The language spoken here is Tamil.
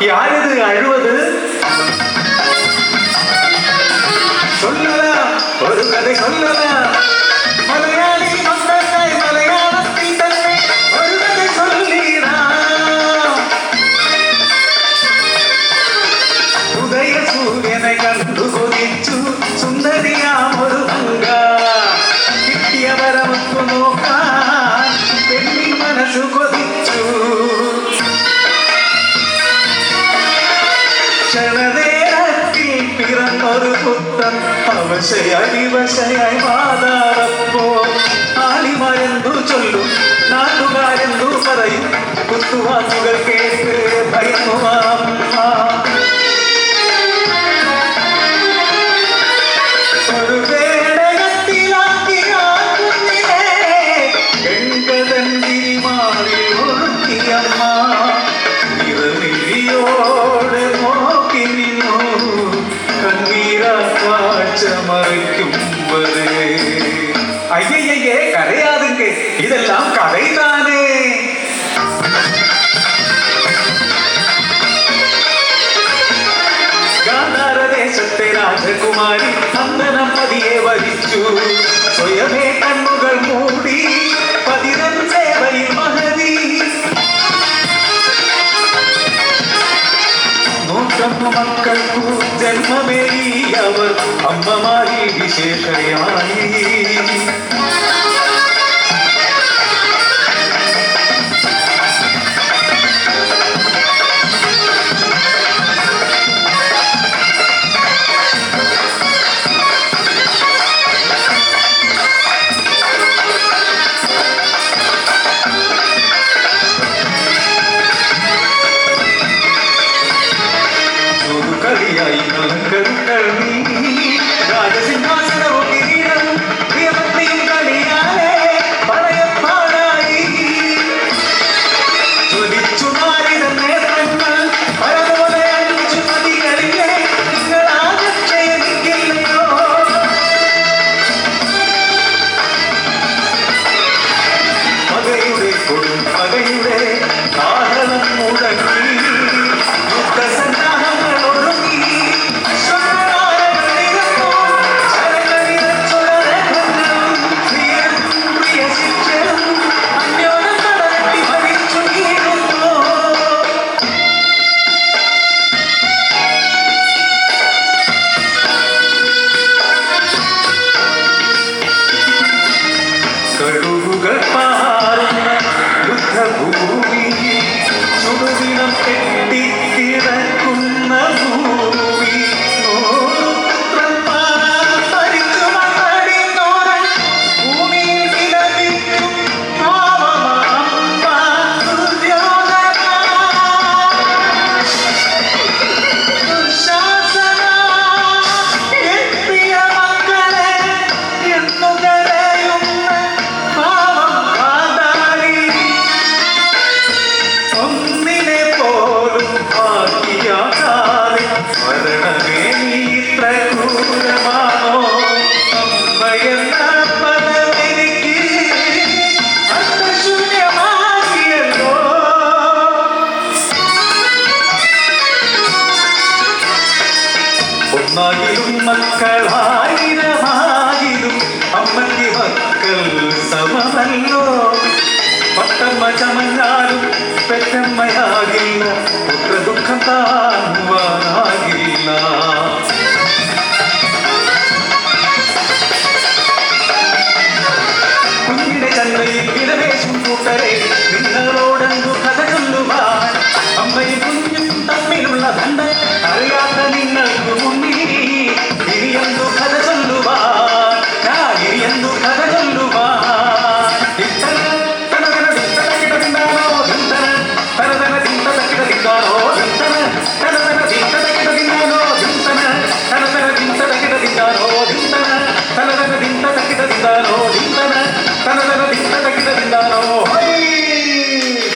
யார் இது அழுவது சொல்லலாம் ஒரு கதை சொல்லலாம். மலையாளி சொந்தத்தாய் மலையாளத்தின் தன்மை ஒரு கதை சொல்லினான் உதய சூரியனை கண்டு கொதிச்சு சுந்தரியா ஒரு பங்கா. பெண்ணின் மனசு கொதி அவசை அடிவசையாய் மாதாரப்போ ആലിമാരെന്തു ചൊല്ലും നാട്ടുകാരെന്തു പറയും കുത്തുവാക്കുകൾ കേട്ട് ഭയന്നുവാ பாச்சமரைக்கும்பது ஐயையே கரையாதுங்க. இதெல்லாம் கதைதானே. காந்தார தேசத்தை ராஜகுமாரி சந்தனம் பதியே வகிச்சு. சொயமே தன் ജന്മമേറി അവർ അമ്മമാരി വിശേഷയായി. கை கலங்கருக்கள் മകിലും മക്കളായിരമാകിലും അമ്മയ്ക്ക് മക്കൾ സമമല്ലോ. പട്ടമ്മ ചമഞ്ഞാലും പെറ്റമ്മയാകില്ല പുത്ര താങ്ങുവാനാകില്ല.